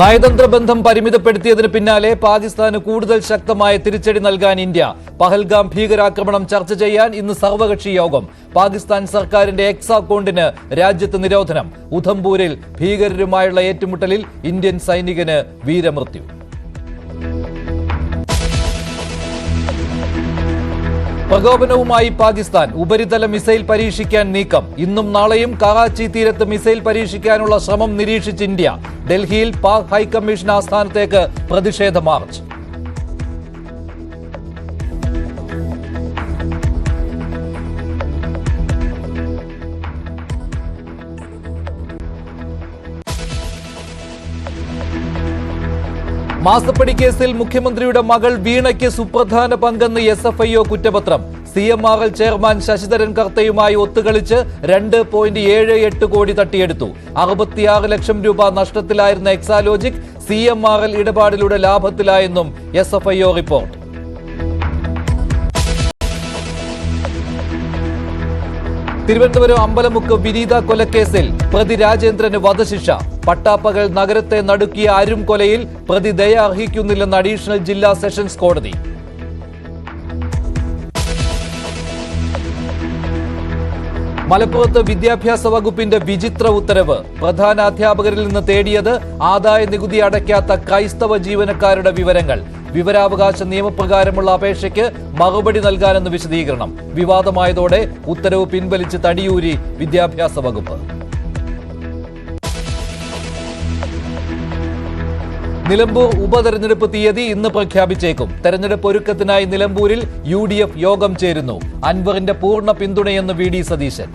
നയതന്ത്ര ബന്ധം പരിമിതപ്പെടുത്തിയതിന് പിന്നാലെ പാകിസ്ഥാന് കൂടുതൽ ശക്തമായ തിരിച്ചടി നൽകാൻ ഇന്ത്യ. പഹൽഗാം ഭീകരാക്രമണം ചർച്ച ചെയ്യാൻ ഇന്ന് സർവകക്ഷി യോഗം. പാകിസ്ഥാൻ സർക്കാരിന്റെ എക്സ് അക്കൗണ്ടിന് രാജ്യത്ത് നിരോധനം. ഉധംപൂരിൽ ഭീകരരുമായുള്ള ഏറ്റുമുട്ടലിൽ ഇന്ത്യൻ സൈനികന് വീരമൃത്യു. പ്രകോപനവുമായി പാകിസ്ഥാൻ ഉപരിതല മിസൈൽ പരീക്ഷിക്കാൻ നീക്കം. ഇന്നും നാളെയും കറാച്ചി തീരത്ത് മിസൈൽ പരീക്ഷിക്കാനുള്ള ശ്രമം നിരീക്ഷിച്ച് ഇന്ത്യ. ഡൽഹിയിൽ പാക് ഹൈക്കമ്മീഷൻ ആസ്ഥാനത്തേക്ക് പ്രതിഷേധ മാർച്ച്. മാസപ്പടി കേസിൽ മുഖ്യമന്ത്രിയുടെ മകൾ വീണയ്ക്ക് സുപ്രധാന പങ്കെന്ന് എസ് എഫ് ഐ ഒ കുറ്റപത്രം. C M R L chairman Sasidharan കർത്തയുമായി ഒത്തുകളിച്ച് രണ്ട് പോയിന്റ് ഏഴ് എട്ട് കോടി തട്ടിയെടുത്തു. അറുപത്തിയാറ് ലക്ഷം രൂപ നഷ്ടത്തിലായിരുന്ന Exalogic C M R L ഇടപാടിലൂടെ ലാഭത്തിലായെന്നും S F I O report. Thiruvananthapuram Ambalamukku Vineetha കൊലക്കേസിൽ പ്രതി രാജേന്ദ്രന് വധശിക്ഷ. പട്ടാപ്പകൽ നഗരത്തെ നടുക്കിയ അരും കൊലയിൽ പ്രതി ദയ അർഹിക്കുന്നില്ലെന്ന് അഡീഷണൽ ജില്ലാ സെഷൻസ് കോടതി. മലപ്പുറത്ത് വിദ്യാഭ്യാസ വകുപ്പിന്റെ വിചിത്ര ഉത്തരവ്. പ്രധാന അധ്യാപകരിൽ നിന്ന് തേടിയത് ആദായ നികുതി അടയ്ക്കാത്ത ക്രൈസ്തവ ജീവനക്കാരുടെ വിവരങ്ങൾ. വിവരാവകാശ നിയമപ്രകാരമുള്ള അപേക്ഷയ്ക്ക് മറുപടി നൽകാനെന്ന് വിശദീകരണം. വിവാദമായതോടെ ഉത്തരവ് പിൻവലിച്ച് തടിയൂരി വിദ്യാഭ്യാസ വകുപ്പ്. നിലമ്പൂർ ഉപതെരഞ്ഞെടുപ്പ് തീയതി ഇന്ന് പ്രഖ്യാപിച്ചേക്കും. തെരഞ്ഞെടുപ്പ് ഒരുക്കത്തിനായി നിലമ്പൂരിൽ യു ഡി എഫ് യോഗം ചേരുന്നു. അൻവറിന്റെ പൂർണ പിന്തുണയെന്ന് വി ഡി സതീശൻ.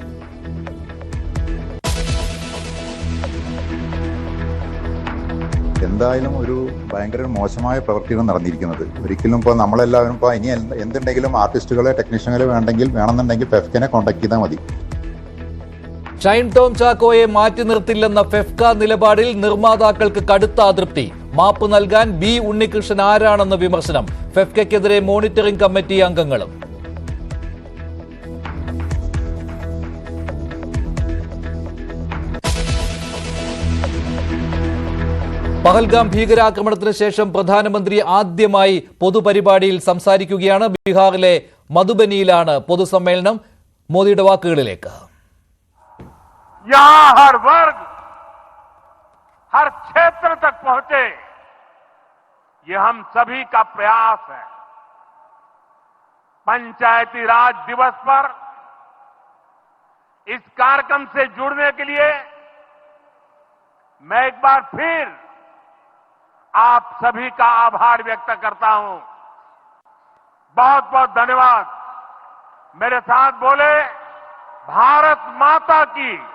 എന്തായാലും ഒരു ഭയങ്കര മോശമായ പ്രവൃത്തിയാണ് നടന്നിരിക്കുന്നത്. ഒരിക്കലും ഇപ്പോൾ നമ്മളെല്ലാവരും ഇപ്പോൾ ഇനി എന്തുണ്ടെങ്കിലും ആർട്ടിസ്റ്റുകളെ ടെക്നീഷ്യനുകളെ വേണ്ടെങ്കിൽ വേണമെന്നുണ്ടെങ്കിൽ പെഫ്കിനെ കോൺടാക്ട് ചെയ്താൽ മതി. ഷൈൻ ടോം ചാക്കോയെ മാറ്റി നിർത്തില്ലെന്ന ഫെഫ്ക നിലപാടിൽ നിർമ്മാതാക്കൾക്ക് കടുത്ത അതൃപ്തി. മാപ്പ് നൽകാൻ ബി ഉണ്ണികൃഷ്ണൻ ആരാണെന്ന വിമർശനം. ഫെഫ്കയ്ക്കെതിരെ മോണിറ്ററിംഗ് കമ്മിറ്റി അംഗങ്ങളും. പഹൽഗാം ഭീകരാക്രമണത്തിന് ശേഷം പ്രധാനമന്ത്രി ആദ്യമായി പൊതുപരിപാടിയിൽ സംസാരിക്കുകയാണ്. ബീഹാറിലെ മധുബനിയിലാണ് പൊതുസമ്മേളനം. മോദിയുടെ വാക്കുകളിലേക്ക്. यहाँ हर वर्ग, हर क्षेत्र तक पहुँचे। ये हम सभी का प्रयास है। पंचायती राज दिवस पर इस कार्यक्रम से जुड़ने के लिए मैं एक बार फिर आप सभी का आभार व्यक्त करता हूँ। बहुत बहुत धन्यवाद। मेरे साथ बोले, भारत माता की।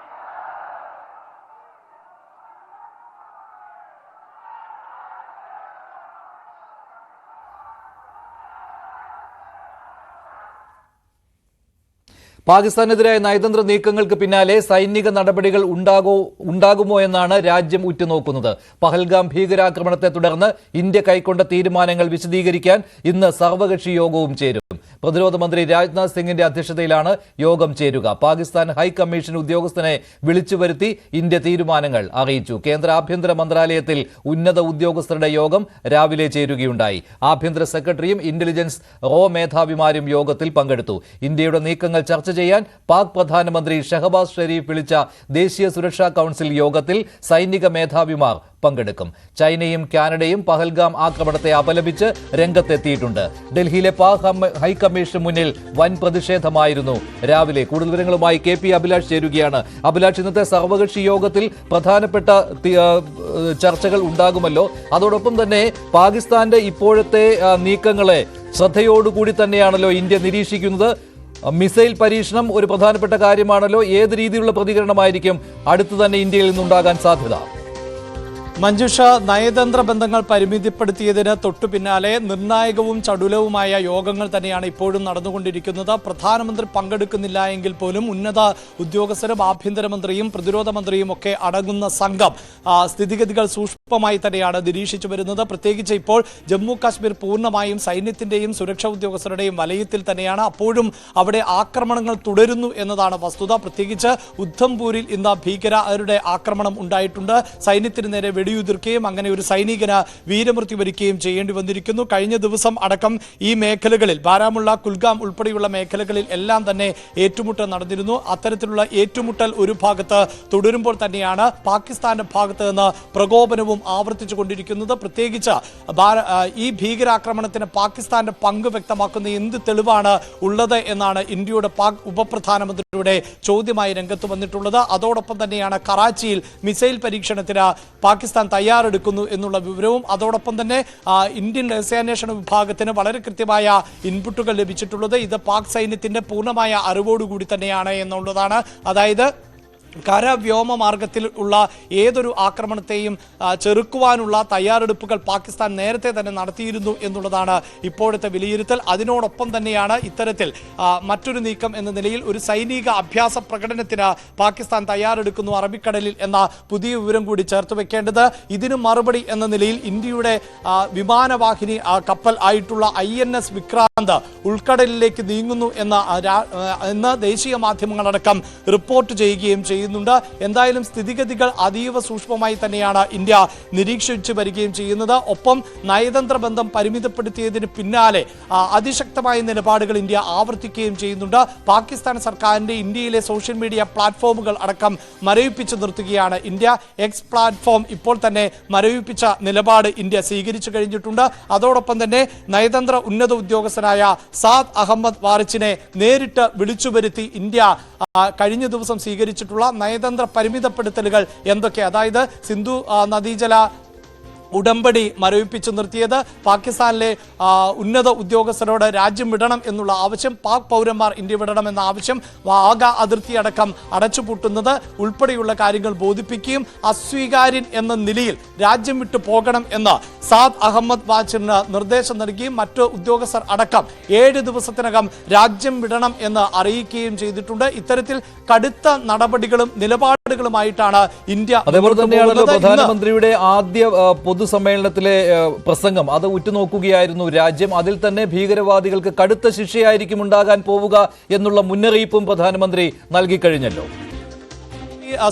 പാകിസ്ഥാനെതിരായ നയതന്ത്ര നീക്കങ്ങൾക്ക് പിന്നാലെ സൈനിക നടപടികൾ ഉണ്ടാകോ ഉണ്ടാകുമോ എന്നാണ് രാജ്യം ഉറ്റുനോക്കുന്നത്. പഹൽഗാം ഭീകരാക്രമണത്തെ തുടർന്ന് ഇന്ത്യ കൈക്കൊണ്ട തീരുമാനങ്ങൾ വിശദീകരിക്കാൻ ഇന്ന് സർവകക്ഷി യോഗവും ചേരും. പ്രതിരോധ മന്ത്രി രാജ്നാഥ് സിംഗിന്റെ അധ്യക്ഷതയിലാണ് യോഗം ചേരുക. പാകിസ്ഥാൻ ഹൈക്കമ്മീഷൻ ഉദ്യോഗസ്ഥനെ വിളിച്ചു വരുത്തി ഇന്ത്യ തീരുമാനങ്ങൾ അറിയിച്ചു. കേന്ദ്ര ആഭ്യന്തര മന്ത്രാലയത്തിൽ ഉന്നത ഉദ്യോഗസ്ഥരുടെ യോഗം രാവിലെ ചേരുകയുണ്ടായി. ആഭ്യന്തര സെക്രട്ടറിയും ഇന്റലിജൻസ് റോ മേധാവിമാരും യോഗത്തിൽ പങ്കെടുത്തു. ഇന്ത്യയുടെ നീക്കങ്ങൾ ചർച്ച ചെയ്യാൻ പാക് പ്രധാനമന്ത്രി ഷഹബാസ് ഷെരീഫ് വിളിച്ച ദേശീയ സുരക്ഷാ കൌൺസിൽ യോഗത്തിൽ സൈനിക മേധാവിമാർ പങ്കെടുക്കും. ചൈനയും കാനഡയും പഹൽഗാം ആക്രമണത്തെ അപലപിച്ച് രംഗത്തെത്തിയിട്ടുണ്ട്. ഡൽഹിയിലെ പാക് ഹൈക്കമ്മീഷന് മുന്നിൽ വൻ പ്രതിഷേധമായിരുന്നു. രാവിലെ കൂടുതൽ വിവരങ്ങളുമായി കെ പി അഭിലാഷ് ചേരുകയാണ്. അഭിലാഷ് ഇന്നത്തെ സർവകക്ഷി യോഗത്തിൽ പ്രധാനപ്പെട്ട ചർച്ചകൾ ഉണ്ടാകുമല്ലോ. അതോടൊപ്പം തന്നെ പാകിസ്ഥാന്റെ ഇപ്പോഴത്തെ നീക്കങ്ങളെ ശ്രദ്ധയോടുകൂടി തന്നെയാണല്ലോ ഇന്ത്യ നിരീക്ഷിക്കുന്നത്. മിസൈൽ പരീക്ഷണം ഒരു പ്രധാനപ്പെട്ട കാര്യമാണല്ലോ. ഏത് രീതിയിലുള്ള പ്രതികരണമായിരിക്കും അടുത്തു തന്നെ ഇന്ത്യയിൽ നിന്നുണ്ടാകാൻ സാധ്യത? മഞ്ജുഷ നയതന്ത്ര ബന്ധങ്ങൾ പരിമിതിപ്പെടുത്തിയതിന് തൊട്ടു പിന്നാലെ നിർണായകവും ചടുലവുമായ യോഗങ്ങൾ തന്നെയാണ് ഇപ്പോഴും നടന്നുകൊണ്ടിരിക്കുന്നത്. പ്രധാനമന്ത്രി പങ്കെടുക്കുന്നില്ല എങ്കിൽ പോലും ഉന്നത ഉദ്യോഗസ്ഥരും ആഭ്യന്തരമന്ത്രിയും പ്രതിരോധ മന്ത്രിയും ഒക്കെ അടങ്ങുന്ന സംഘം സ്ഥിതിഗതികൾ സൂക്ഷ്മ സൂക്ഷ്മമായി തന്നെയാണ് നിരീക്ഷിച്ചു വരുന്നത്. പ്രത്യേകിച്ച് ഇപ്പോൾ ജമ്മു കാശ്മീർ പൂർണമായും സൈന്യത്തിന്റെയും സുരക്ഷാ ഉദ്യോഗസ്ഥരുടെയും വലയത്തിൽ തന്നെയാണ്. അപ്പോഴും അവിടെ ആക്രമണങ്ങൾ തുടരുന്നു എന്നതാണ് വസ്തുത. പ്രത്യേകിച്ച് ഉദ്ധംപൂരിൽ ഇന്ന് ഭീകരരുടെ ആക്രമണം ഉണ്ടായിട്ടുണ്ട്. സൈന്യത്തിന് നേരെ വെടിയുതിർക്കുകയും അങ്ങനെ ഒരു സൈനികന് വീരമൃത്യു വരിക്കുകയും ചെയ്യേണ്ടി വന്നിരിക്കുന്നു. കഴിഞ്ഞ ദിവസം അടക്കം ഈ മേഖലകളിൽ ബാരാമുള്ള കുൽഗാം ഉൾപ്പെടെയുള്ള മേഖലകളിൽ എല്ലാം തന്നെ ഏറ്റുമുട്ടൽ നടന്നിരുന്നു. അത്തരത്തിലുള്ള ഏറ്റുമുട്ടൽ ഒരു ഭാഗത്ത് തുടരുമ്പോൾ തന്നെയാണ് പാകിസ്ഥാന്റെ ഭാഗത്ത് നിന്ന് പ്രകോപനവും ആവർത്തിച്ചു കൊണ്ടിരിക്കുന്നത്. പ്രത്യേകിച്ച് ഈ ഭീകരാക്രമണത്തിന് പാകിസ്ഥാന്റെ പങ്ക് വ്യക്തമാക്കുന്ന എന്ത് തെളിവാണ് ഉള്ളത് എന്നാണ് ഇന്ത്യയുടെ പാക് ഉപപ്രധാനമന്ത്രിയുടെ ചോദ്യമായി രംഗത്ത് വന്നിട്ടുള്ളത്. അതോടൊപ്പം തന്നെയാണ് കറാച്ചിയിൽ മിസൈൽ പരീക്ഷണത്തിന് പാകിസ്ഥാൻ തയ്യാറെടുക്കുന്നു എന്നുള്ള വിവരവും അതോടൊപ്പം തന്നെ ഇന്ത്യൻ രഹസ്യാന്വേഷണ വിഭാഗത്തിന് വളരെ കൃത്യമായ ഇൻപുട്ടുകൾ ലഭിച്ചിട്ടുള്ളത്. ഇത് പാക് സൈന്യത്തിന്റെ പൂർണമായ അറിവോടുകൂടി തന്നെയാണ് എന്നുള്ളതാണ്. അതായത് കര വ്യോമ മാർഗത്തിൽ ഉള്ള ഏതൊരു ആക്രമണത്തെയും ചെറുക്കുവാനുള്ള തയ്യാറെടുപ്പുകൾ പാകിസ്ഥാൻ നേരത്തെ തന്നെ നടത്തിയിരുന്നു എന്നുള്ളതാണ് ഇപ്പോഴത്തെ വിലയിരുത്തൽ. അതിനോടൊപ്പം തന്നെയാണ് ഇത്തരത്തിൽ മറ്റൊരു നീക്കം എന്ന നിലയിൽ ഒരു സൈനിക അഭ്യാസ പ്രകടനത്തിന് പാകിസ്ഥാൻ തയ്യാറെടുക്കുന്നു അറബിക്കടലിൽ എന്ന പുതിയ വിവരം കൂടി ചേർത്ത് വെക്കേണ്ടത്. ഇതിന് മറുപടി എന്ന നിലയിൽ ഇന്ത്യയുടെ വിമാനവാഹിനി കപ്പൽ ആയിട്ടുള്ള ഐ എൻ എസ് വിക്രാന്ത് ഉൾക്കടലിലേക്ക് നീങ്ങുന്നു എന്ന എന്ന് ദേശീയ മാധ്യമങ്ങളടക്കം റിപ്പോർട്ട് ചെയ്യുകയും ചെയ്യുന്നുണ്ട്. എന്തായാലും സ്ഥിതിഗതികൾ അതീവ സൂക്ഷ്മമായി തന്നെയാണ് ഇന്ത്യ നിരീക്ഷിച്ചു വരികയും ചെയ്യുന്നത്. ഒപ്പം നയതന്ത്ര ബന്ധം പരിമിതപ്പെടുത്തിയതിന് പിന്നാലെ അതിശക്തമായ നിലപാടുകൾ ഇന്ത്യ ആവർത്തിക്കുകയും ചെയ്യുന്നുണ്ട്. പാകിസ്ഥാൻ സർക്കാരിന്റെ ഇന്ത്യയിലെ സോഷ്യൽ മീഡിയ പ്ലാറ്റ്ഫോമുകൾ അടക്കം മരവിപ്പിച്ചു നിർത്തുകയാണ് ഇന്ത്യ. എക്സ് പ്ലാറ്റ്ഫോം ഇപ്പോൾ തന്നെ മരവിപ്പിച്ച നിലപാട് ഇന്ത്യ സ്വീകരിച്ചു കഴിഞ്ഞിട്ടുണ്ട്. അതോടൊപ്പം തന്നെ നയതന്ത്ര ഉന്നത ഉദ്യോഗസ്ഥനായ സാദ് അഹമ്മദ് വാറിച്ചിനെ നേരിട്ട് വിളിച്ചു വരുത്തി ഇന്ത്യ കഴിഞ്ഞ ദിവസം സ്വീകരിച്ചിട്ടുള്ള നയതന്ത്ര പരിമിതപ്പെടുത്തലുകൾ എന്തൊക്കെ? അതായത് സിന്ധു നദീജല ഉടമ്പടി മരവിപ്പിച്ചു നിർത്തിയത്. പാകിസ്ഥാനിലെ ഉന്നത ഉദ്യോഗസ്ഥരോട് രാജ്യം വിടണം എന്നുള്ള ആവശ്യം പാക് പൗരന്മാർ ഇന്ത്യ വിടണം എന്ന ആവശ്യം വാഗ അതിർത്തി അടക്കം അടച്ചുപൂട്ടുന്നത് ഉൾപ്പെടെയുള്ള കാര്യങ്ങൾ ബോധിപ്പിക്കുകയും അസ്വീകാര്യൻ എന്ന നിലയിൽ രാജ്യം വിട്ടു പോകണം എന്ന് സാദ് അഹമ്മദ് വാച്ചിന് നിർദ്ദേശം നൽകുകയും മറ്റു ഉദ്യോഗസ്ഥർ അടക്കം ഏഴ് ദിവസത്തിനകം രാജ്യം വിടണം എന്ന് അറിയിക്കുകയും ചെയ്തിട്ടുണ്ട്. ഇത്തരത്തിൽ കടുത്ത നടപടികളും നിലപാടുകളുമായിട്ടാണ് ഇന്ത്യ അതേപോലെ തന്നെയാണല്ലോ പ്രധാനമന്ത്രിയുടെ ആദ്യ ആ, പൊതുസമ്മേളനത്തിലെ പ്രസംഗം. അത് ഉറ്റുനോക്കുകയായിരുന്നു രാജ്യം. അതിൽ തന്നെ ഭീകരവാദികൾക്ക് കടുത്ത ശിക്ഷയായിരിക്കും ഉണ്ടാകാൻ പോവുക എന്നുള്ള മുന്നറിയിപ്പും പ്രധാനമന്ത്രി നൽകിക്കഴിഞ്ഞല്ലോ.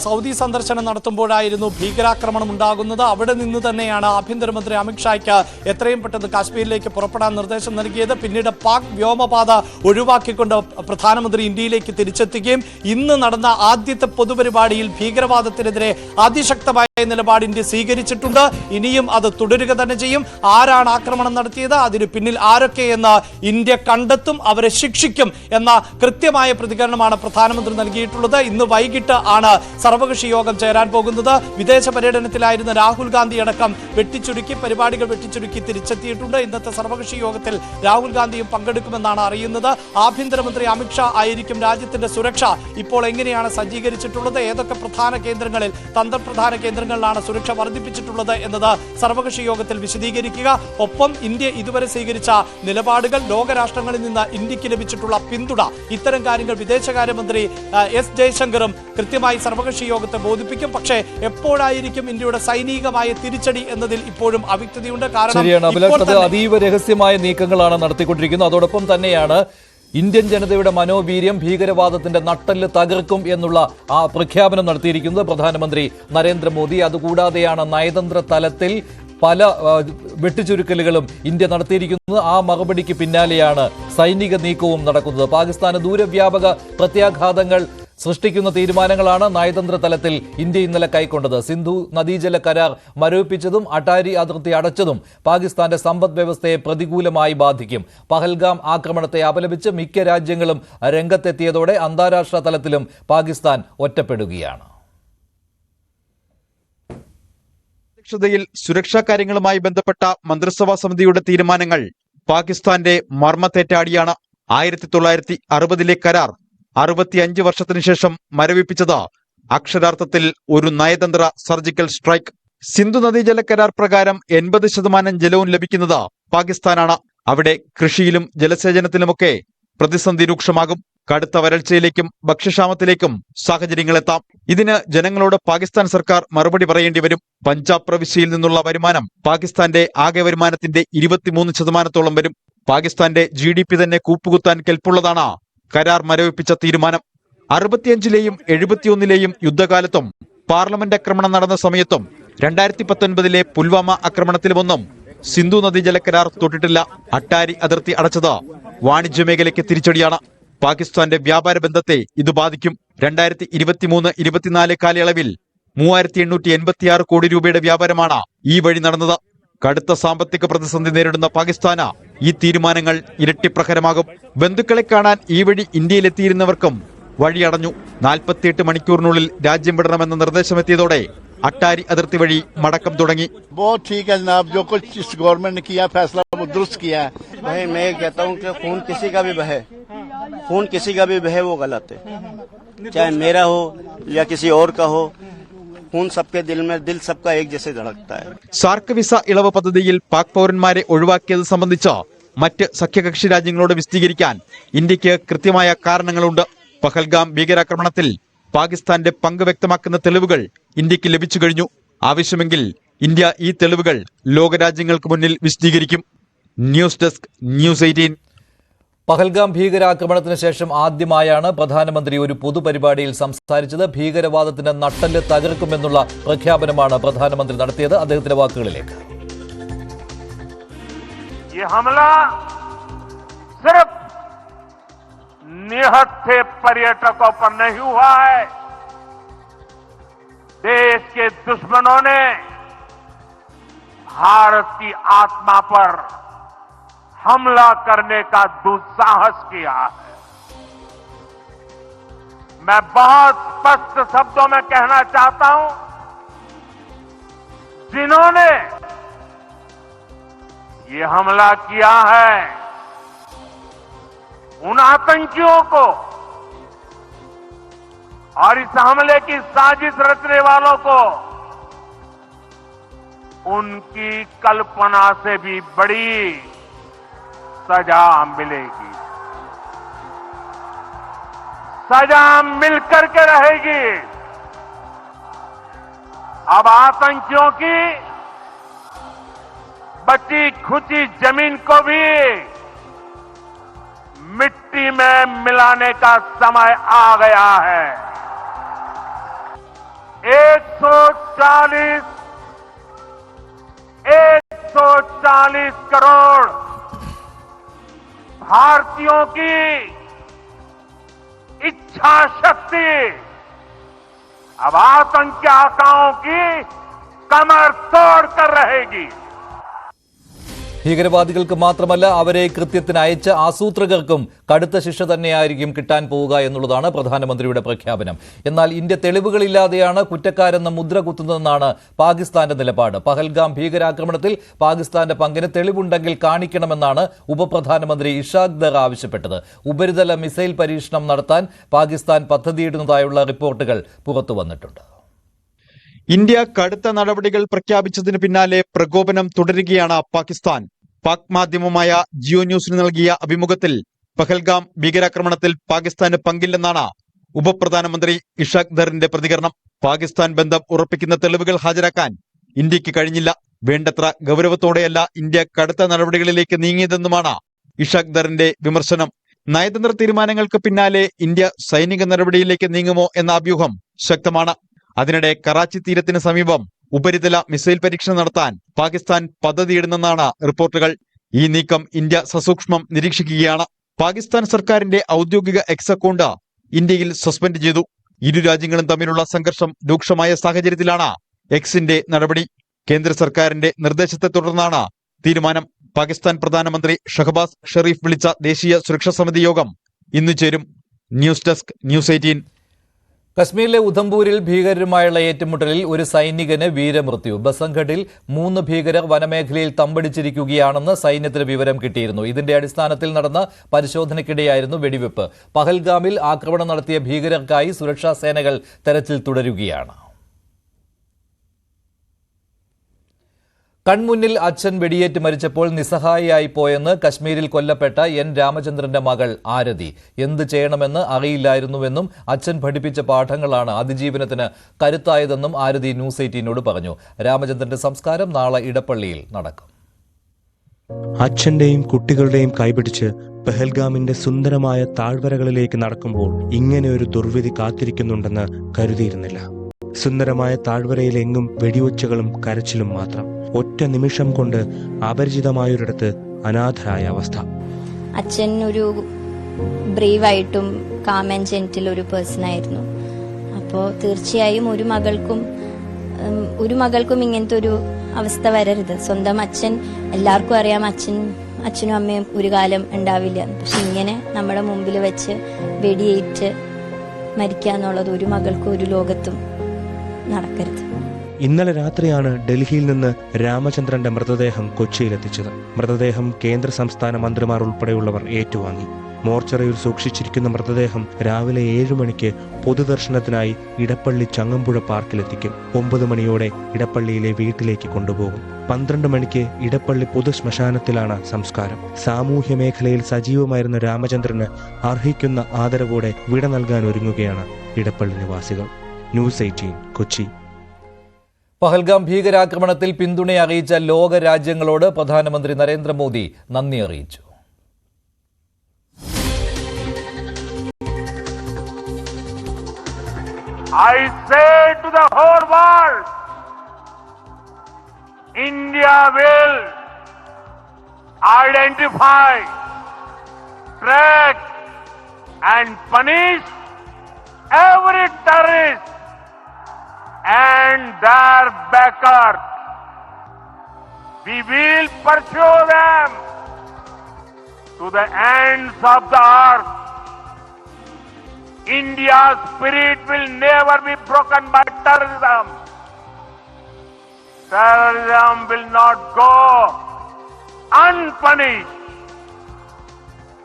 സൗദി സന്ദർശനം നടത്തുമ്പോഴായിരുന്നു ഭീകരാക്രമണം ഉണ്ടാകുന്നത്. അവിടെ നിന്ന് തന്നെയാണ് ആഭ്യന്തരമന്ത്രി അമിത്ഷായ്ക്ക് എത്രയും പെട്ടെന്ന് കാശ്മീരിലേക്ക് പുറപ്പെടാൻ നിർദ്ദേശം നൽകിയത്. പിന്നീട് പാക് വ്യോമപാത ഒഴിവാക്കിക്കൊണ്ട് പ്രധാനമന്ത്രി ഇന്ത്യയിലേക്ക് തിരിച്ചെത്തുകയും ഇന്ന് നടന്ന ആദ്യത്തെ പൊതുപരിപാടിയിൽ ഭീകരവാദത്തിനെതിരെ അതിശക്തമായ നിലപാട് ഇന്ത്യ സ്വീകരിച്ചിട്ടുണ്ട്. ഇനിയും അത് തുടരുക തന്നെ ചെയ്യും. ആരാണ് ആക്രമണം നടത്തിയത്? അതിന് പിന്നിൽ ആരൊക്കെയെന്ന് ഇന്ത്യ കണ്ടെത്തും അവരെ ശിക്ഷിക്കും എന്ന കൃത്യമായ പ്രതികരണമാണ് പ്രധാനമന്ത്രി നൽകിയിട്ടുള്ളത്. ഇന്ന് വൈകിട്ട് ആണ് സർവകക്ഷി യോഗം ചേരാൻ പോകുന്നത് വിദേശ പര്യടനത്തിലായിരുന്ന രാഹുൽ ഗാന്ധി അടക്കം വെട്ടിച്ചുരുക്കി പരിപാടികൾ വെട്ടിച്ചുരുക്കി തിരിച്ചെത്തിയിട്ടുണ്ട്. ഇന്നത്തെ സർവകക്ഷി യോഗത്തിൽ രാഹുൽ ഗാന്ധിയും പങ്കെടുക്കുമെന്നാണ് അറിയുന്നത്. ആഭ്യന്തരമന്ത്രി അമിത്ഷാ ആയിരിക്കും രാജ്യത്തിന്റെ സുരക്ഷ ഇപ്പോൾ എങ്ങനെയാണ് സജ്ജീകരിച്ചിട്ടുള്ളത്? ഏതൊക്കെ പ്രധാന കേന്ദ്രങ്ങളിൽ തന്ത്രപ്രധാന കേന്ദ്രങ്ങളിലാണ് സുരക്ഷ വർദ്ധിപ്പിച്ചിട്ടുള്ളത് എന്നത് സർവകക്ഷി യോഗത്തിൽ വിശദീകരിക്കുക. ഒപ്പം ഇന്ത്യ ഇതുവരെ സ്വീകരിച്ച നിലപാടുകൾ ലോകരാഷ്ട്രങ്ങളിൽ നിന്ന് ഇന്ത്യയ്ക്ക് ലഭിച്ചിട്ടുള്ള പിന്തുണ ഇത്തരം കാര്യങ്ങൾ വിദേശകാര്യമന്ത്രി എസ് ജയശങ്കറും കൃത്യമായി സർവകക്ഷി യോഗത്തെ ബോധിപ്പിക്കും. പക്ഷേ എപ്പോഴായിരിക്കും ഇന്ത്യയുടെ സൈനികമായ തിരിച്ചടി എന്നതിൽ ഇപ്പോഴും അവ്യക്തതയുണ്ട്. കാരണം അതീവ രഹസ്യമായ നീക്കങ്ങളാണ് നടത്തിക്കൊണ്ടിരിക്കുന്നത്. അതോടൊപ്പം തന്നെയാണ് ഇന്ത്യൻ ജനതയുടെ മനോവീര്യം ഭീകരവാദത്തിന്റെ നട്ടൽ തകർക്കും എന്നുള്ള ആ പ്രഖ്യാപനം നടത്തിയിരിക്കുന്നത് പ്രധാനമന്ത്രി നരേന്ദ്രമോദി. അതുകൂടാതെയാണ് നയതന്ത്ര തലത്തിൽ പല വെട്ടിച്ചുരുക്കലുകളും ഇന്ത്യ നടത്തിയിരിക്കുന്നത്. ആ മറുപടിക്ക് പിന്നാലെയാണ് സൈനിക നീക്കവും നടക്കുന്നത്. പാകിസ്ഥാന് ദൂരവ്യാപക പ്രത്യാഘാതങ്ങൾ സൃഷ്ടിക്കുന്ന തീരുമാനങ്ങളാണ് നയതന്ത്ര തലത്തിൽ ഇന്ത്യ ഇന്നലെ കൈക്കൊണ്ടത്. സിന്ധു നദീജല കരാർ മരവിപ്പിച്ചതും അട്ടാരി അതിർത്തി അടച്ചതും പാകിസ്ഥാന്റെ സമ്പദ് വ്യവസ്ഥയെ പ്രതികൂലമായി ബാധിക്കും. പഹൽഗാം ആക്രമണത്തെ അപലപിച്ച് മിക്ക രാജ്യങ്ങളും രംഗത്തെത്തിയതോടെ അന്താരാഷ്ട്ര തലത്തിലും പാകിസ്ഥാൻ ഒറ്റപ്പെടുകയാണ്. അധ്യക്ഷതയിൽ സുരക്ഷാ കാര്യങ്ങളുമായി ബന്ധപ്പെട്ട മന്ത്രിസഭാ സമിതിയുടെ തീരുമാനങ്ങൾ പാകിസ്ഥാന്റെ മർമ്മത്തേറ്റാടിയാണ്. ആയിരത്തി തൊള്ളായിരത്തി അറുപതിലെ കരാർ അറുപത്തിയഞ്ച് വർഷത്തിനു ശേഷം മരവിപ്പിച്ചത്. അക്ഷരാർത്ഥത്തിൽ ഒരു നയതന്ത്ര സർജിക്കൽ സ്ട്രൈക്ക്. സിന്ധു നദീജല കരാർ പ്രകാരം എൺപത് ശതമാനം ജലവും ലഭിക്കുന്നത് പാകിസ്ഥാനാണ്. അവിടെ കൃഷിയിലും ജലസേചനത്തിലുമൊക്കെ പ്രതിസന്ധി രൂക്ഷമാകും. കടുത്ത വരൾച്ചയിലേക്കും ഭക്ഷ്യക്ഷാമത്തിലേക്കും സാഹചര്യങ്ങളെത്താം. ഇതിന് ജനങ്ങളോട് പാകിസ്ഥാൻ സർക്കാർ മറുപടി പറയേണ്ടി വരും. പഞ്ചാബ് പ്രവിശ്യയിൽ നിന്നുള്ള വരുമാനം പാകിസ്ഥാന്റെ ആകെ വരുമാനത്തിന്റെ ഇരുപത്തിമൂന്ന് ശതമാനത്തോളം വരും. പാകിസ്ഥാന്റെ ജി തന്നെ കൂപ്പുകുത്താൻ കെൽപ്പുള്ളതാണ് കരാർ മരവിപ്പിച്ച തീരുമാനം അറുപത്തിയഞ്ചിലെയും എഴുപത്തിയൊന്നിലെയും യുദ്ധകാലത്തും പാർലമെന്റ് ആക്രമണം നടന്ന സമയത്തും രണ്ടായിരത്തി പത്തൊൻപതിലെ പുൽവാമ ആക്രമണത്തിലുമൊന്നും സിന്ധു നദീജല കരാർ തൊട്ടിട്ടില്ല. അട്ടാരി അതിർത്തി അടച്ചത് വാണിജ്യ മേഖലയ്ക്ക് തിരിച്ചടിയാണ്. പാകിസ്ഥാന്റെ വ്യാപാര ബന്ധത്തെ ഇത് ബാധിക്കും. രണ്ടായിരത്തി ഇരുപത്തിമൂന്ന് ഇരുപത്തിനാല് കാലയളവിൽ മൂവായിരത്തി എണ്ണൂറ്റി എൺപത്തിയാറ് കോടി രൂപയുടെ വ്യാപാരമാണ് ഈ വഴി നടന്നത്. കടുത്ത സാമ്പത്തിക പ്രതിസന്ധി നേരിടുന്ന പാകിസ്ഥാന് ഈ തീരുമാനങ്ങൾ ഇരട്ടിപ്രഹരമാകും ബന്ധുക്കളെ കാണാൻ ഈ വഴി ഇന്ത്യയിലെത്തിയിരുന്നവർക്കും വഴിയടഞ്ഞു നാൽപ്പത്തിയെട്ട് മണിക്കൂറിനുള്ളിൽ രാജ്യം വിടണമെന്ന നിർദ്ദേശമെത്തിയതോടെ അട്ടാരി അതിർത്തി വഴി മടക്കം തുടങ്ങി बहुत ठीक है जनाब जो कुछ इस गवर्नमेंट ने किया फैसला वो दुरुस्त किया है भाई मैं ये कहता हूँ कि खून किसी का भी बहे खून किसी का भी बहे वो गलत है चाहे मेरा हो या किसी और का हो खून सबके दिल में दिल सबका एक जैसे धड़कता है സാർക്ക് വിസ ഇളവ് പദ്ധതിയിൽ പാക് പൗരന്മാരെ ഒഴിവാക്കിയത് സംബന്ധിച്ച് മറ്റ് സഖ്യകക്ഷി രാജ്യങ്ങളോട് വിശദീകരിക്കാൻ ഇന്ത്യക്ക് കൃത്യമായ കാരണങ്ങളുണ്ട് പഹൽഗാം ഭീകരാക്രമണത്തിൽ പാകിസ്ഥാന്റെ പങ്ക് വ്യക്തമാക്കുന്ന തെളിവുകൾ ഇന്ത്യക്ക് ലഭിച്ചു കഴിഞ്ഞു ആവശ്യമെങ്കിൽ ഇന്ത്യ ഈ തെളിവുകൾ ലോകരാജ്യങ്ങൾക്ക് മുന്നിൽ വിശദീകരിക്കും news desk news eighteen Pahalgam ഭീകരാക്രമണത്തിന് ശേഷം ആദ്യമായാണ് പ്രധാനമന്ത്രി ഒരു പൊതുപരിപാടിയിൽ സംസാരിച്ചത് ഭീകരവാദത്തിന് നട്ടല് തകർക്കുമെന്നുള്ള പ്രഖ്യാപനമാണ് പ്രധാനമന്ത്രി നടത്തിയത് അദ്ദേഹത്തിന്റെ വാക്കുകളിലേക്ക് ये हमला सिर्फ निहत्थे पर्यटकों पर नहीं हुआ है देश के दुश्मनों ने भारत की आत्मा पर हमला करने का दुस्साहस किया। है मैं बहुत स्पष्ट शब्दों में कहना चाहता हूँ, जिन्होंने ये हमला किया है, उन आतंकियों को और इस हमले की साजिश रचने वालों को, उनकी कल्पना से भी बड़ी सजा मिलेगी। सजा मिलकर के रहेगी। अब आतंकियों की बची खुची ज़मीन को भी मिट्टी में मिलाने का समय आ गया है। 140 140 करोड़ भारतीयों की इच्छा शक्ति अब आतंकी आकाओं की कमर तोड़ कर रहेगी। ഭീകരവാദികൾക്ക് മാത്രമല്ല അവരെ കൃത്യത്തിന് അയച്ച ആസൂത്രകർക്കും കടുത്ത ശിക്ഷ തന്നെയായിരിക്കും കിട്ടാൻ പോവുക എന്നുള്ളതാണ് പ്രധാനമന്ത്രിയുടെ പ്രഖ്യാപനം. എന്നാൽ ഇന്ത്യ തെളിവുകളില്ലാതെയാണ് കുറ്റക്കാരെന്ന മുദ്ര കുത്തുന്നതെന്നാണ് പാകിസ്ഥാന്റെ നിലപാട്. പഹൽഗാം ഭീകരാക്രമണത്തിൽ പാകിസ്ഥാന്റെ പങ്കിന് തെളിവുണ്ടെങ്കിൽ കാണിക്കണമെന്നാണ് ഉപപ്രധാനമന്ത്രി ഇഷാഖ് ദർ ആവശ്യപ്പെട്ടത്. ഉപരിതല മിസൈൽ പരീക്ഷണം നടത്താൻ പാകിസ്ഥാൻ പദ്ധതിയിടുന്നതായുള്ള റിപ്പോർട്ടുകൾ പുറത്തു വന്നിട്ടുണ്ട് ഇന്ത്യ കടുത്ത നടപടികൾ പ്രഖ്യാപിച്ചതിന് പിന്നാലെ പ്രകോപനം തുടരുകയാണ് പാകിസ്ഥാൻ. പാക് മാധ്യമമായ ജിയോ ന്യൂസിന് നൽകിയ അഭിമുഖത്തിൽ പഹൽഗാം ഭീകരാക്രമണത്തിൽ പാകിസ്ഥാന് പങ്കില്ലെന്നാണ് ഉപപ്രധാനമന്ത്രി ഇഷാഖ് ദറിന്റെ പ്രതികരണം. പാകിസ്ഥാൻ ബന്ധം ഉറപ്പിക്കുന്ന തെളിവുകൾ ഹാജരാക്കാൻ ഇന്ത്യയ്ക്ക് കഴിഞ്ഞില്ല. വേണ്ടത്ര ഗൗരവത്തോടെയല്ല ഇന്ത്യ കടുത്ത നടപടികളിലേക്ക് നീങ്ങിയതെന്നുമാണ് ഇഷാഖ് ദറിന്റെ വിമർശനം. നയതന്ത്ര തീരുമാനങ്ങൾക്ക് പിന്നാലെ ഇന്ത്യ സൈനിക നടപടിയിലേക്ക് നീങ്ങുമോ എന്ന അഭ്യൂഹം ശക്തമാണ്. അതിനിടെ കറാച്ചി തീരത്തിന് സമീപം ഉപരിതല മിസൈൽ പരീക്ഷണം നടത്താൻ പാകിസ്ഥാൻ പദ്ധതിയിടുന്നെന്നാണ് റിപ്പോർട്ടുകൾ. ഈ നീക്കം ഇന്ത്യ സസൂക്ഷ്മം നിരീക്ഷിക്കുകയാണ്. പാകിസ്ഥാൻ സർക്കാരിന്റെ ഔദ്യോഗിക എക്സ് അക്കൗണ്ട് ഇന്ത്യയിൽ സസ്പെൻഡ് ചെയ്തു. ഇരു രാജ്യങ്ങളും തമ്മിലുള്ള സംഘർഷം രൂക്ഷമായ സാഹചര്യത്തിലാണ് എക്സിന്റെ നടപടി. കേന്ദ്ര സർക്കാരിന്റെ നിർദ്ദേശത്തെ തുടർന്നാണ് തീരുമാനം. പാകിസ്ഥാൻ പ്രധാനമന്ത്രി ഷഹബാസ് ഷെറീഫ് വിളിച്ച ദേശീയ സുരക്ഷാ സമിതി യോഗം ഇന്ന് ചേരും. News desk news eighteen. കശ്മീരിലെ ഉധംപൂരിൽ ഭീകരരുമായുള്ള ഏറ്റുമുട്ടലിൽ ഒരു സൈനികന് വീരമൃത്യു. ബസംഘട്ടിൽ മൂന്ന് ഭീകരർ വനമേഖലയിൽ തമ്പടിച്ചിരിക്കുകയാണെന്ന് സൈന്യത്തിന് വിവരം കിട്ടിയിരുന്നു. ഇതിന്റെ അടിസ്ഥാനത്തിൽ നടന്ന പരിശോധനയ്ക്കിടെയായിരുന്നു വെടിവെപ്പ്. പഹൽഗാമിൽ ആക്രമണം നടത്തിയ ഭീകരർക്കായി സുരക്ഷാ സേനകൾ തെരച്ചിൽ തുടരുകയാണ്. കൺമുന്നിൽ അച്ഛൻ വെടിയേറ്റ് മരിച്ചപ്പോൾ നിസ്സഹായിയായി പോയെന്ന് കശ്മീരിൽ കൊല്ലപ്പെട്ട എൻ രാമചന്ദ്രന്റെ മകൾ ആരതി. എന്ത് ചെയ്യണമെന്ന് അറിയില്ലായിരുന്നുവെന്നും അച്ഛൻ പഠിപ്പിച്ച പാഠങ്ങളാണ് അതിജീവനത്തിന് കരുത്തായതെന്നും ആരതി ന്യൂസ് എയ്റ്റീനോട് പറഞ്ഞു. രാമചന്ദ്രന്റെ സംസ്കാരം നാളെ ഇടപ്പള്ളിയിൽ നടക്കും. അച്ഛന്റെയും കുട്ടികളുടെയും കൈപിടിച്ച് പെഹൽഗാമിന്റെ സുന്ദരമായ താഴ്വരകളിലേക്ക് നടക്കുമ്പോൾ ഇങ്ങനെ ഒരു ദുർവിധി കാത്തിരിക്കുന്നുണ്ടെന്ന് കരുതിയിരുന്നില്ല. സുന്ദരമായ താഴ്വരയിലെങ്ങും വെടിയൊച്ചകളും കരച്ചിലും മാത്രം. ഒറ്റ നിമിഷം കൊണ്ട് അപരിചിതമായൊരിടത്ത് അനാഥരായ അവസ്ഥ. അച്ഛൻ ഒരു ബ്രീവായിട്ടും കാം ആൻഡ് ജെന്റിൽ ഒരു പേഴ്സൺ ആയിരുന്നു. അപ്പോ തീർച്ചയായും ഒരു മകൾക്കും ഒരു മകൾക്കും ഇങ്ങനത്തെ ഒരു അവസ്ഥ വരരുത്. സ്വന്തം അച്ഛൻ എല്ലാവർക്കും അറിയാം അച്ഛൻ അച്ഛനും അമ്മയും ഒരു കാലം ഉണ്ടാവില്ല. പക്ഷെ ഇങ്ങനെ നമ്മുടെ മുമ്പിൽ വെച്ച് വെടിയേറ്റ് മരിക്കുക എന്നുള്ളത് ഒരു മകൾക്കും ഒരു ലോകത്തും നടക്കരുത്. ഇന്നലെ രാത്രിയാണ് ഡൽഹിയിൽ നിന്ന് രാമചന്ദ്രന്റെ മൃതദേഹം കൊച്ചിയിലെത്തിച്ചത്. മൃതദേഹം കേന്ദ്ര സംസ്ഥാന മന്ത്രിമാർ ഉൾപ്പെടെയുള്ളവർ ഏറ്റുവാങ്ങി. മോർച്ചറിയിൽ സൂക്ഷിച്ചിരിക്കുന്ന മൃതദേഹം രാവിലെ ഏഴു മണിക്ക് പൊതുദർശനത്തിനായി ഇടപ്പള്ളി ചങ്ങമ്പുഴ പാർക്കിലെത്തിക്കും. ഒമ്പത് മണിയോടെ ഇടപ്പള്ളിയിലെ വീട്ടിലേക്ക് കൊണ്ടുപോകും. പന്ത്രണ്ട് മണിക്ക് ഇടപ്പള്ളി പൊതു ശ്മശാനത്തിലാണ് സംസ്കാരം. സാമൂഹ്യ മേഖലയിൽ സജീവമായിരുന്ന രാമചന്ദ്രന് അർഹിക്കുന്ന ആദരവോടെ വിട നൽകാൻ ഒരുങ്ങുകയാണ് ഇടപ്പള്ളി നിവാസികൾ. News eighteen Kochi. പഹൽഗാം ഭീകരാക്രമണത്തിൽ പിന്തുണ അറിയിച്ച ലോക രാജ്യങ്ങളോട് പ്രധാനമന്ത്രി നരേന്ദ്രമോദി നന്ദി അറിയിച്ചു. I say to the whole world, India will identify, track and punish every terrorist and their backers. We will pursue them to the ends of the earth. India's spirit will never be broken by terrorism. Terrorism will not go unpunished.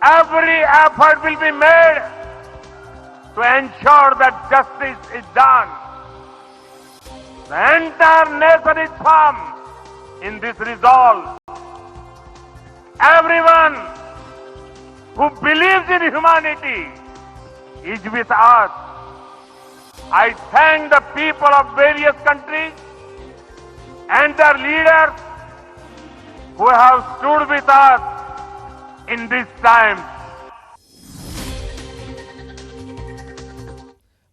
Every effort will be made to ensure that justice is done. The entire nation is firm in this resolve. Everyone who believes in humanity is with us. I thank the people of various countries and their leaders who have stood with us in this time.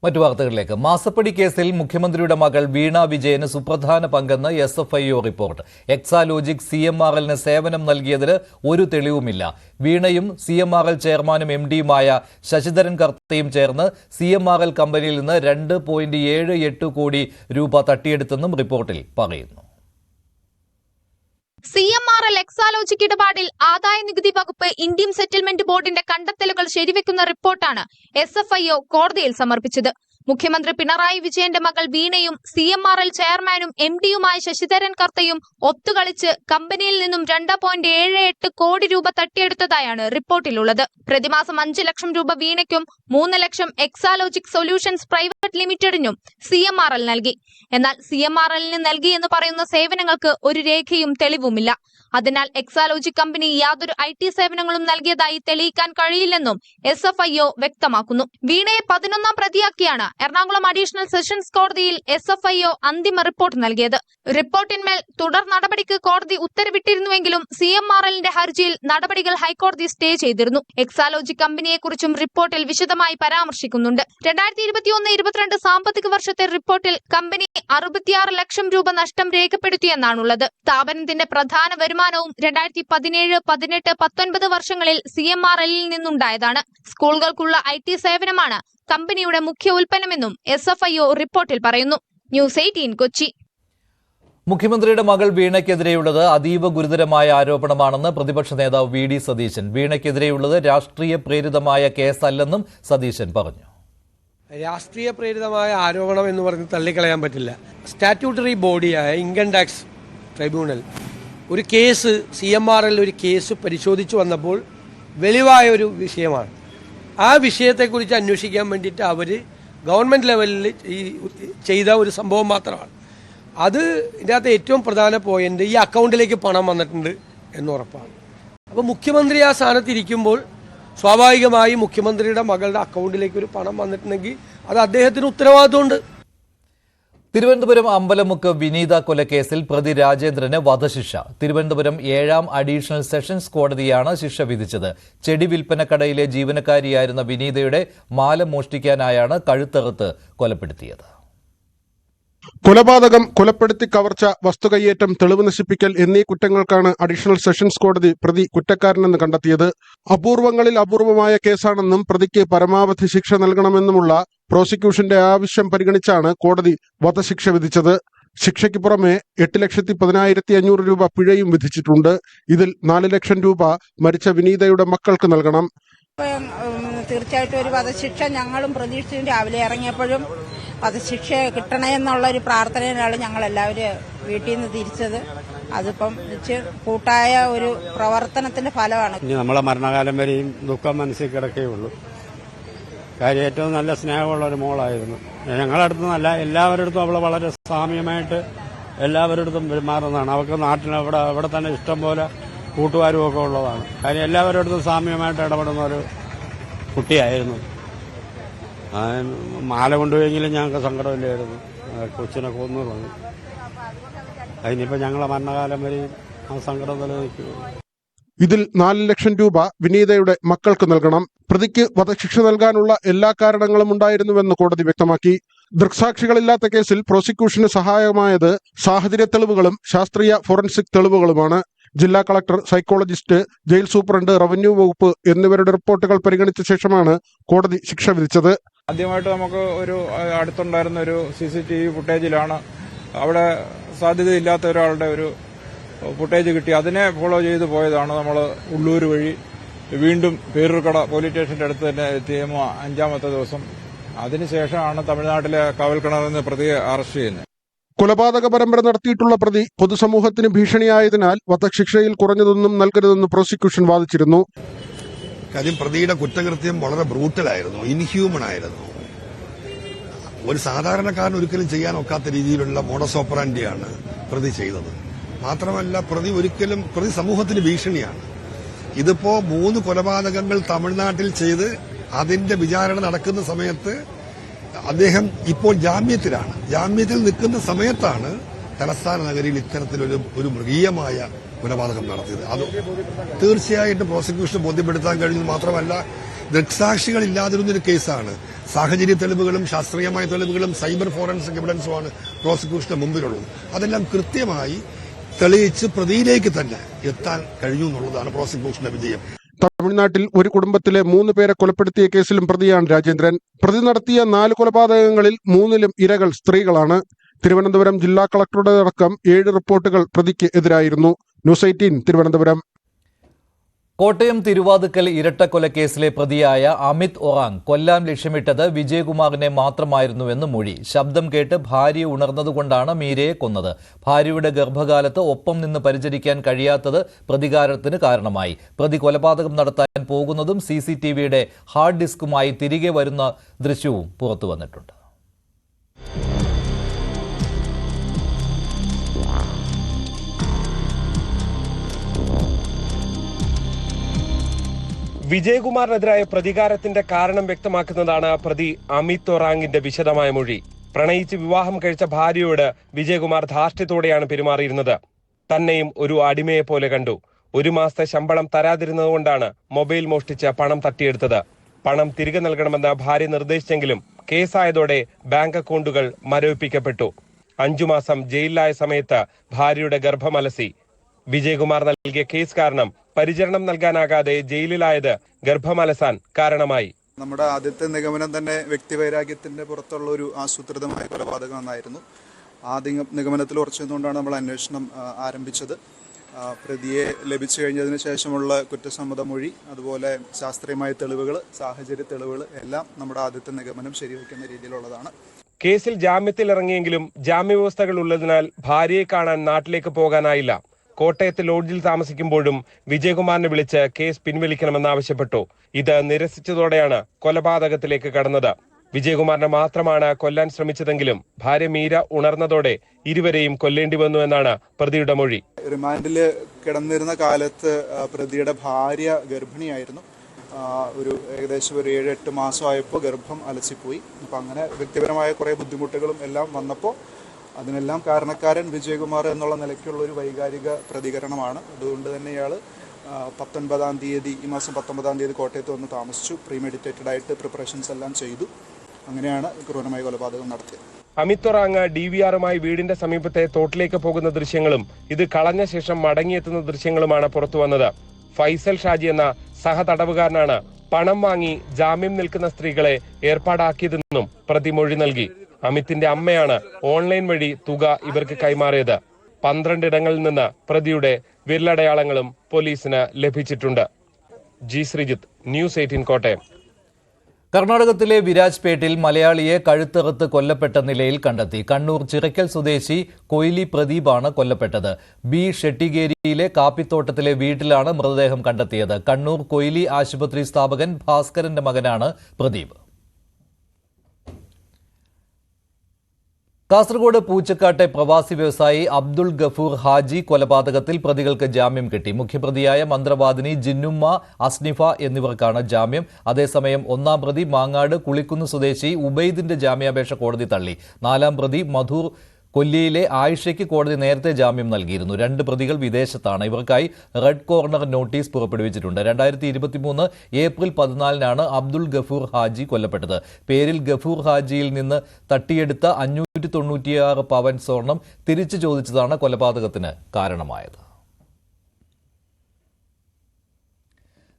മറ്റു വാർത്തകളിലേക്ക്. മാസപ്പടി കേസിൽ മുഖ്യമന്ത്രിയുടെ മകൾ വീണ വിജയന് സുപ്രധാന പങ്കെന്ന് S F I O report Exalogic C M R എല്ലിന് സേവനം നൽകിയതിന് ഒരു തെളിവുമില്ല. വീണയും സി എം ആർ എൽ ചെയർമാനും എം ഡിയുമായ ശശിധരൻ കർത്തയും ചേർന്ന് സി എം ആർ എൽ കമ്പനിയിൽ നിന്ന് രണ്ട് പോയിന്റ് ഏഴ് എട്ട് കോടി രൂപ തട്ടിയെടുത്തെന്നും റിപ്പോർട്ടിൽ പറയുന്നു. C M R L Exalogic ഇടപാടിൽ ആദായ നികുതി വകുപ്പ് ഇന്ത്യൻ സെറ്റിൽമെന്റ് ബോർഡിന്റെ കണ്ടെത്തലുകൾ ശരിവെക്കുന്ന റിപ്പോർട്ടാണ് എസ് എഫ് ഐ ഒ കോടതിയിൽ സമർപ്പിച്ചത്. മുഖ്യമന്ത്രി പിണറായി വിജയന്റെ മകൾ വീണയും സി എം ആർ എൽ ചെയർമാനും എം ഡിയുമായ ശശിധരൻ കർത്തയും ഒത്തുകളിച്ച് കമ്പനിയിൽ നിന്നും രണ്ട് പോയിന്റ് ഏഴ് എട്ട് കോടി രൂപ തട്ടിയെടുത്തതായാണ് റിപ്പോർട്ടിലുള്ളത്. പ്രതിമാസം അഞ്ച് ലക്ഷം രൂപ വീണയ്ക്കും മൂന്ന് ലക്ഷം എക്സാലോജിക് സൊല്യൂഷൻസ് പ്രൈവറ്റ് ലിമിറ്റഡിനും സി എം ആർ എൽ നൽകി. എന്നാൽ സി എം ആർ എല്ലിന് നൽകി എന്ന് പറയുന്ന സേവനങ്ങൾക്ക് ഒരു രേഖയും തെളിവുമില്ല. അതിനാൽ എക്സാലോജി കമ്പനി യാതൊരു ഐ ടി സേവനങ്ങളും നൽകിയതായി തെളിയിക്കാൻ കഴിയില്ലെന്നും എസ് എഫ് ഐ ഒ വ്യക്തമാക്കുന്നു. വീണയെ പതിനൊന്നാം പ്രതിയാക്കിയാണ് എറണാകുളം അഡീഷണൽ സെഷൻസ് കോടതിയിൽ എസ് എഫ് ഐ ഒ അന്തിമ റിപ്പോർട്ട് നൽകിയത്. റിപ്പോർട്ടിന്മേൽ തുടർ നടപടിക്ക് കോടതി ഉത്തരവിട്ടിരുന്നുവെങ്കിലും സി എം ആർ എല്ലിന്റെ ഹർജിയിൽ നടപടികൾ ഹൈക്കോടതി സ്റ്റേ ചെയ്തിരുന്നു. എക്സാലോജി കമ്പനിയെക്കുറിച്ചും റിപ്പോർട്ടിൽ വിശദമായി പരാമർശിക്കുന്നുണ്ട്. രണ്ടായിരത്തി ഇരുപത്തിയൊന്ന് ഇരുപത്തിരണ്ട് സാമ്പത്തിക വർഷത്തെ റിപ്പോർട്ടിൽ കമ്പനി അറുപത്തിയാറ് ലക്ഷം രൂപ നഷ്ടം രേഖപ്പെടുത്തിയെന്നാണുള്ളത്. സ്ഥാപനത്തിന്റെ പ്രധാന വരുമാനവും രണ്ടായിരത്തി പതിനേഴ് പതിനെട്ട് പത്തൊൻപത് വർഷങ്ങളിൽ സി എം ആർ എല്ലിൽ നിന്നുണ്ടായതാണ്. സ്കൂളുകൾക്കുള്ള ഐ ടി സേവനമാണ് കമ്പനിയുടെ മുഖ്യ ഉൽപ്പന്നമെന്നും എസ് എഫ് ഐ ഒ റിപ്പോർട്ടിൽ പറയുന്നു. News eighteen Kochi. മുഖ്യമന്ത്രിയുടെ മകൾ വീണയ്ക്കെതിരെയുള്ളത് അതീവ ഗുരുതരമായ ആരോപണമാണെന്ന് പ്രതിപക്ഷ നേതാവ് വി ഡി സതീശൻ. വീണയ്ക്കെതിരെയുള്ളത് രാഷ്ട്രീയ പ്രേരിതമായ കേസല്ലെന്നും സതീശൻ പറഞ്ഞു. രാഷ്ട്രീയ പ്രേരിതമായ ആരോപണം എന്ന് പറഞ്ഞ് തള്ളിക്കളയാൻ പറ്റില്ല. സ്റ്റാറ്റ്യൂട്ടറി ബോഡിയായ ഇൻകം ടാക്സ് ട്രൈബ്യൂണൽ ഒരു case C M R L ഒരു കേസ് പരിശോധിച്ചു വന്നപ്പോൾ വെളിവായ ഒരു വിഷയമാണ്. ആ വിഷയത്തെക്കുറിച്ച് അന്വേഷിക്കാൻ വേണ്ടിയിട്ട് അവർ ഗവൺമെന്റ് ലെവലിൽ ഈ ചെയ്ത ഒരു സംഭവം മാത്രമാണ്. അത് ഇതിനകത്ത് ഏറ്റവും പ്രധാന പോയിന്റ് ഈ അക്കൗണ്ടിലേക്ക് പണം വന്നിട്ടുണ്ട് എന്ന് ഉറപ്പാണ്. അപ്പോൾ മുഖ്യമന്ത്രി ആ സ്ഥാനത്തിരിക്കുമ്പോൾ സ്വാഭാവികമായി മുഖ്യമന്ത്രിയുടെ മകളുടെ അക്കൗണ്ടിലേക്ക് ഒരു പണം വന്നിട്ടുണ്ടെങ്കിൽ അത് അദ്ദേഹത്തിന് ഉത്തരവാദിത്വമുണ്ട്. തിരുവനന്തപുരം അമ്പലമുക്ക് വിനീത കൊലക്കേസിൽ പ്രതി രാജേന്ദ്രന് വധശിക്ഷ. തിരുവനന്തപുരം ഏഴാം അഡീഷണൽ സെഷൻസ് കോടതിയാണ് ശിക്ഷ വിധിച്ചത്. ചെടി വിൽപ്പനക്കടയിലെ ജീവനക്കാരിയായിരുന്ന വിനീതയുടെ മാല മോഷ്ടിക്കാനായാണ് കഴുത്തറുത്ത് കൊലപ്പെടുത്തിയത്. കൊലപാതകം കൊലപ്പെടുത്തി കവർച്ച വസ്തുകയ്യേറ്റം തെളിവ് നശിപ്പിക്കൽ എന്നീ കുറ്റങ്ങൾക്കാണ് അഡീഷണൽ സെഷൻസ് കോടതി പ്രതി കുറ്റക്കാരനെന്ന് കണ്ടെത്തിയത്. അപൂർവങ്ങളിൽ അപൂർവമായ കേസാണെന്നും പ്രതിക്ക് പരമാവധി ശിക്ഷ നൽകണമെന്നുമുള്ള പ്രോസിക്യൂഷന്റെ ആവശ്യം പരിഗണിച്ചാണ് കോടതി വധശിക്ഷ വിധിച്ചത്. ശിക്ഷയ്ക്ക് പുറമെ എട്ട് ലക്ഷത്തി പതിനായിരത്തി അഞ്ഞൂറ് രൂപ പിഴയും വിധിച്ചിട്ടുണ്ട്. ഇതിൽ നാല് ലക്ഷം രൂപ മരിച്ച വിനീതയുടെ മക്കൾക്ക് നൽകണം. തീർച്ചയായിട്ടും ഒരു വധശിക്ഷ ഞങ്ങളും പ്രതീക്ഷിച്ചു. രാവിലെ ഇറങ്ങിയപ്പോഴും വധശിക്ഷ കിട്ടണേ എന്നുള്ള ഒരു പ്രാർത്ഥനയിലാണ് ഞങ്ങൾ എല്ലാവരും വീട്ടിൽ നിന്ന് തിരിച്ചത്. അതിപ്പം കൂട്ടായ ഒരു പ്രവർത്തനത്തിന്റെ ഫലമാണ്. ഇനി നമ്മളെ മരണകാലം വരെയും ദുഃഖം മനസ്സിൽ കിടക്കുകയുള്ളൂ കാര്യം ഏറ്റവും നല്ല സ്നേഹമുള്ള ഒരു മോളായിരുന്നു. ഞങ്ങളുടെ അടുത്ത് നല്ല എല്ലാവരുടെ അടുത്തും അവൾ വളരെ സാമ്യമായിട്ട് എല്ലാവരുടെ അടുത്തും പെരുമാറുന്നതാണ്. അവർക്ക് നാട്ടിൽ അവിടെ അവിടെ തന്നെ ഇഷ്ടം പോലെ കൂട്ടുകാരും ഒക്കെ ഉള്ളതാണ്. കാര്യം എല്ലാവരുടെ അടുത്തും സാമ്യമായിട്ട് ഇടപെടുന്ന ഒരു കുട്ടിയായിരുന്നു. മാല കൊണ്ടുപോയെങ്കിലും ഞങ്ങൾക്ക് സങ്കടമില്ലായിരുന്നു. കൊച്ചിനെ കൊന്നു കളഞ്ഞു അതിനിപ്പോൾ ഞങ്ങളെ മരണകാലം വരെയും ആ സങ്കടം നിലനിൽക്കും ഇതിൽ നാല് ലക്ഷം രൂപ വിനീതയുടെ മക്കൾക്ക് നൽകണം. പ്രതിക്ക് വധശിക്ഷ നൽകാനുള്ള എല്ലാ കാരണങ്ങളും ഉണ്ടായിരുന്നുവെന്ന് കോടതി വ്യക്തമാക്കി. ദൃക്സാക്ഷികളില്ലാത്ത കേസിൽ പ്രോസിക്യൂഷന് സഹായമായത് സാഹചര്യ തെളിവുകളും ശാസ്ത്രീയ ഫോറൻസിക് തെളിവുകളുമാണ്. ജില്ലാ collector psychologist jail superintendent revenue വകുപ്പ് എന്നിവരുടെ റിപ്പോർട്ടുകൾ പരിഗണിച്ച ശേഷമാണ് കോടതി ശിക്ഷ വിധിച്ചത്. ആദ്യമായിട്ട് നമുക്ക് ഒരു അടുത്തുണ്ടായിരുന്ന ഒരു സി സി ടി വി ഫുട്ടേജിലാണ് അവിടെ സാധ്യതയില്ലാത്ത ഒരാളുടെ ഒരു ഫുട്ടേജ് കിട്ടി. അതിനെ ഫോളോ ചെയ്ത് പോയതാണ് നമ്മൾ ഉള്ളൂർ വഴി വീണ്ടും പേരൂർക്കട പോലീസ് സ്റ്റേഷന്റെ അടുത്ത് തന്നെ എത്തിയ അഞ്ചാമത്തെ ദിവസം. അതിനുശേഷമാണ് തമിഴ്നാട്ടിലെ കാവൽക്കിണറിൽ നിന്ന് പ്രതിയെ അറസ്റ്റ് ചെയ്യുന്നത്. കൊലപാതക പരമ്പര നടത്തിയിട്ടുള്ള പ്രതി പൊതുസമൂഹത്തിന് ഭീഷണിയായതിനാൽ വധശിക്ഷയിൽ കുറഞ്ഞതൊന്നും നൽകരുതെന്ന് പ്രോസിക്യൂഷൻ വാദിച്ചിരുന്നു. കാര്യം പ്രതിയുടെ കുറ്റകൃത്യം വളരെ ബ്രൂട്ടലായിരുന്നു ഇൻഹ്യൂമൻ ആയിരുന്നു. ഒരു സാധാരണക്കാരൻ ഒരിക്കലും ചെയ്യാൻ ഒക്കാത്ത രീതിയിലുള്ള മോഡസ് ഓപ്പറാൻഡിയാണ് പ്രതി ചെയ്തത്. മാത്രമല്ല പ്രതി ഒരിക്കലും പ്രതി സമൂഹത്തിന് ഭീഷണിയാണ്. ഇതിപ്പോ മൂന്ന് കൊലപാതകങ്ങൾ തമിഴ്നാട്ടിൽ ചെയ്ത് അതിന്റെ വിചാരണ നടക്കുന്ന സമയത്ത് അദ്ദേഹം ഇപ്പോൾ ജാമ്യത്തിലാണ്. ജാമ്യത്തിൽ നിൽക്കുന്ന സമയത്താണ് തലസ്ഥാന നഗരിയിൽ ഇത്തരത്തിലൊരു ഒരു മൃഗീയമായ കൊലപാതകം നടത്തിയത്. അത് തീർച്ചയായിട്ടും പ്രോസിക്യൂഷൻ ബോധ്യപ്പെടുത്താൻ കഴിഞ്ഞത് മാത്രമല്ല ദൃക്സാക്ഷികൾ ഇല്ലാതിരുന്നൊരു കേസാണ്. സാഹചര്യ തെളിവുകളും ശാസ്ത്രീയമായ തെളിവുകളും സൈബർ ഫോറൻസിക് എവിഡൻസുമാണ് പ്രോസിക്യൂഷന്റെ മുമ്പിലുള്ളത്. അതെല്ലാം കൃത്യമായി തെളിയിച്ച് പ്രതിയിലേക്ക് തന്നെ എത്താൻ കഴിഞ്ഞു എന്നുള്ളതാണ് പ്രോസിക്യൂഷന്റെ വിജയം. തമിഴ്നാട്ടിൽ ഒരു കുടുംബത്തിലെ മൂന്ന് പേരെ കൊലപ്പെടുത്തിയ കേസിലും പ്രതിയാണ് രാജേന്ദ്രൻ. പ്രതി നടത്തിയ നാല് കൊലപാതകങ്ങളിൽ മൂന്നിലും ഇരകൾ സ്ത്രീകളാണ്. തിരുവനന്തപുരം ജില്ലാ കളക്ടറുടെ അടക്കം ഏഴ് റിപ്പോർട്ടുകൾ പ്രതിക്ക് എതിരായിരുന്നു. News eighteen Thiruvananthapuram. Kottayam Thiruvathukkal ഇരട്ടക്കൊലക്കേസിലെ പ്രതിയായ അമിത് ഒറാങ് കൊല്ലാൻ ലക്ഷ്യമിട്ടത് വിജയകുമാറിനെ മാത്രമായിരുന്നുവെന്ന് മൊഴി. ശബ്ദം കേട്ട് ഭാര്യ ഉണർന്നതുകൊണ്ടാണ് മീരയെ കൊന്നത്. ഭാര്യയുടെ ഗർഭകാലത്ത് ഒപ്പം നിന്ന് പരിചരിക്കാൻ കഴിയാത്തത് പ്രതികാരത്തിന് കാരണമായി. പ്രതി കൊലപാതകം നടത്താൻ പോകുന്നതും സി ഹാർഡ് ഡിസ്കുമായി തിരികെ വരുന്ന ദൃശ്യവും പുറത്തു വന്നിട്ടുണ്ട് വിജയകുമാറിനെതിരായ പ്രതികാരത്തിന്റെ കാരണം വ്യക്തമാക്കുന്നതാണ് പ്രതി അമിത് ഒറാങ്ങിന്റെ വിശദമായ മൊഴി. പ്രണയിച്ച് വിവാഹം കഴിച്ച ഭാര്യയോട് വിജയകുമാർ ധാർഷ്ട്യത്തോടെയാണ് പെരുമാറിയിരുന്നത്. തന്നെയും ഒരു അടിമയെ പോലെ കണ്ടു. ഒരു മാസത്തെ ശമ്പളം തരാതിരുന്നതുകൊണ്ടാണ് മൊബൈൽ മോഷ്ടിച്ച് പണം തട്ടിയെടുത്തത്. പണം തിരികെ നൽകണമെന്ന് ഭാര്യ നിർദ്ദേശിച്ചെങ്കിലും കേസായതോടെ ബാങ്ക് അക്കൗണ്ടുകൾ മരവിപ്പിക്കപ്പെട്ടു. അഞ്ചു മാസം ജയിലിലായ സമയത്ത് ഭാര്യയുടെ ഗർഭമലസി വിജയകുമാർ നൽകിയ കേസ് കാരണം പരിചരണം നൽകാനാകാതെ ജയിലിലായത് ഗർഭമലസാൻ കാരണമായി. നമ്മുടെ ആദ്യത്തെ നിഗമനം തന്നെ വ്യക്തിവൈരാഗ്യത്തിന്റെ പുറത്തുള്ള ഒരു ആസൂത്രിതമായ കൊലപാതകം എന്നായിരുന്നു ആ നിഗമനത്തിൽ ഉറച്ചുകൊണ്ടാണ് നമ്മൾ അന്വേഷണം ആരംഭിച്ചത്. പ്രതിയെ ലഭിച്ചു കഴിഞ്ഞതിന് ശേഷമുള്ള കുറ്റസമ്മത മൊഴി അതുപോലെ ശാസ്ത്രീയമായ തെളിവുകൾ സാഹചര്യ തെളിവുകൾ എല്ലാം നമ്മുടെ ആദ്യത്തെ നിഗമനം ശരിവയ്ക്കുന്ന രീതിയിലുള്ളതാണ്. കേസിൽ ജാമ്യത്തിൽ ഇറങ്ങിയെങ്കിലും ജാമ്യവ്യവസ്ഥകൾ ഉള്ളതിനാൽ ഭാര്യയെ കാണാൻ നാട്ടിലേക്ക് പോകാനായില്ല. കോട്ടയത്ത് ലോഡ്ജിൽ താമസിക്കുമ്പോഴും വിജയകുമാറിനെ വിളിച്ച് കേസ് പിൻവലിക്കണമെന്നാവശ്യപ്പെട്ടു ഇത് നിരസിച്ചതോടെയാണ് കൊലപാതകത്തിലേക്ക് കടന്നത്. വിജയകുമാറിനെ മാത്രമാണ് കൊല്ലാൻ ശ്രമിച്ചതെങ്കിലും ഭാര്യ മീര ഉണർന്നതോടെ ഇരുവരെയും കൊല്ലേണ്ടി വന്നു എന്നാണ് പ്രതിയുടെ മൊഴി. റിമാൻഡിൽ കിടന്നിരുന്ന കാലത്ത് പ്രതിയുടെ ഭാര്യ ഗർഭിണിയായിരുന്നു. ഒരു ഏകദേശം ഒരു ഏഴ് എട്ട് മാസമായപ്പോൾ ഗർഭം അലസിപ്പോയി. അപ്പം അങ്ങനെ വ്യക്തിപരമായ കുറേ ബുദ്ധിമുട്ടുകളും എല്ലാം വന്നപ്പോൾ അതിനെല്ലാം കാരണക്കാരൻ വിജയകുമാർ എന്നുള്ള നിലയ്ക്കുള്ള ഒരു വൈകാരിക പ്രതികരണമാണ്. അതുകൊണ്ട് തന്നെ ഇയാൾ പത്തൊൻപതാം തീയതി ഈ മാസം പത്തൊമ്പതാം തീയതി കോട്ടയത്ത് വന്ന് താമസിച്ചു. പ്രീമെഡിറ്റേറ്റഡ് ആയിട്ട് പ്രിപ്പറേഷൻസ് എല്ലാം ചെയ്തു. അങ്ങനെയാണ് ക്രൂരമായ കൊലപാതകം നടത്തിയത്. അമിത് തൊറാങ് ഡി വി ആറുമായി വീടിന്റെ സമീപത്തെ തോട്ടിലേക്ക് പോകുന്ന ദൃശ്യങ്ങളും ഇത് കളഞ്ഞ ശേഷം മടങ്ങിയെത്തുന്ന ദൃശ്യങ്ങളുമാണ് പുറത്തു വന്നത്. ഫൈസൽ ഷാജി എന്ന സഹതടവുകാരനാണ് പണം വാങ്ങി ജാമ്യം നിൽക്കുന്ന സ്ത്രീകളെ ഏർപ്പാടാക്കിയതെന്നും പ്രതി മൊഴി നൽകി. അമിത്തിന്റെ അമ്മയാണ് ഓൺലൈൻ വഴി തുക ഇവർക്ക് കൈമാറിയത്. പന്ത്രണ്ടിടങ്ങളിൽ നിന്ന് പ്രതിയുടെ വിരലടയാളങ്ങളും പോലീസിന് ലഭിച്ചിട്ടുണ്ട്. G Sreejith news eighteen Kottayam. കർണാടകത്തിലെ വിരാജ്പേട്ടിൽ മലയാളിയെ കഴുത്തറുത്ത് കൊല്ലപ്പെട്ട നിലയിൽ കണ്ടെത്തി. കണ്ണൂർ ചിറക്കൽ സ്വദേശി കൊയിലി പ്രദീപാണ് കൊല്ലപ്പെട്ടത്. ബി ഷെട്ടിഗേരിയിലെ കാപ്പിത്തോട്ടത്തിലെ വീട്ടിലാണ് മൃതദേഹം കണ്ടെത്തിയത്. കണ്ണൂർ കൊയിലി ആശുപത്രി സ്ഥാപകൻ ഭാസ്കരന്റെ മകനാണ് പ്രദീപ്. കാസർഗോഡ് പൂച്ചക്കാട്ടെ പ്രവാസി വ്യവസായി അബ്ദുൾ ഗഫൂർ ഹാജി കൊലപാതകത്തിൽ പ്രതികൾക്ക് ജാമ്യം കിട്ടി. മുഖ്യപ്രതിയായ മന്ത്രവാദിനി ജിന്നുമ്മ അസ്നിഫ എന്നിവർക്കാണ് ജാമ്യം. അതേസമയം ഒന്നാം പ്രതി മാങ്ങാട് കുളിക്കുന്ന് സ്വദേശി ഉബൈദിന്റെ ജാമ്യാപേക്ഷ കോടതി തള്ളി. നാലാം പ്രതി മധൂർ കൊല്ലിയിലെ ആയിഷയ്ക്ക് കോടതി നേരത്തെ ജാമ്യം നൽകിയിരുന്നു. രണ്ട് പ്രതികൾ വിദേശത്താണ്. ഇവർക്കായി റെഡ് കോർണർ നോട്ടീസ് പുറപ്പെടുവിച്ചിട്ടുണ്ട്. രണ്ടായിരത്തി ഇരുപത്തിമൂന്ന് ഏപ്രിൽ പതിനാലിനാണ് അബ്ദുൾ ഗഫൂർ ഹാജി കൊല്ലപ്പെട്ടത്. പേരിൽ ഗഫൂർ ഹാജിയിൽ നിന്ന് തട്ടിയെടുത്ത അഞ്ഞൂറ്റി തൊണ്ണൂറ്റിയാറ് പവൻ സ്വർണം തിരിച്ചു ചോദിച്ചതാണ് കൊലപാതകത്തിന് കാരണമായത്.